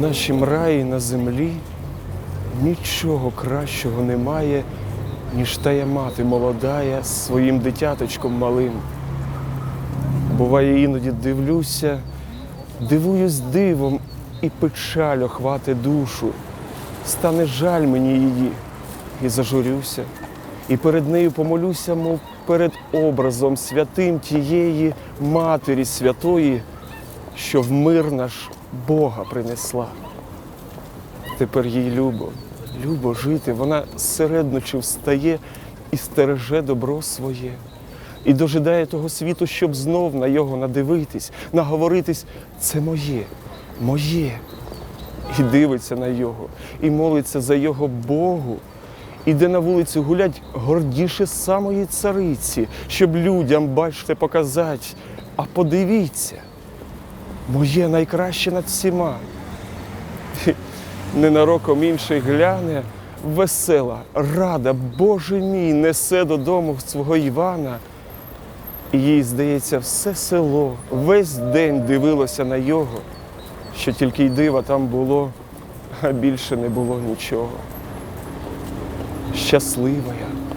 нашім раї на землі нічого кращого немає, ніж тая мати молодая з своїм дитяточком малим. Буває, іноді дивлюся, дивуюсь дивом, і печаль охвати душу. Стане жаль мені її, і зажурюся, і перед нею помолюся, мов перед образом святим тієї Матері Святої, що в мир наш Бога принесла. Тепер їй любо, любо жити, вона середночі встає і стереже добро своє. І дожидає того світу, щоб знов на його надивитись, наговоритись це моє, моє. І дивиться на його, і молиться за його Богу. Іде на вулицю гулять гордіше самої цариці, щоб людям, бачите, показати. А подивіться, моє найкраще над всіма. Ненароком інший гляне, весела, рада, Боже мій, несе додому свого Івана. Їй, здається, все село весь день дивилося на його, що тільки й дива там було, а більше не було нічого. Щаслива я,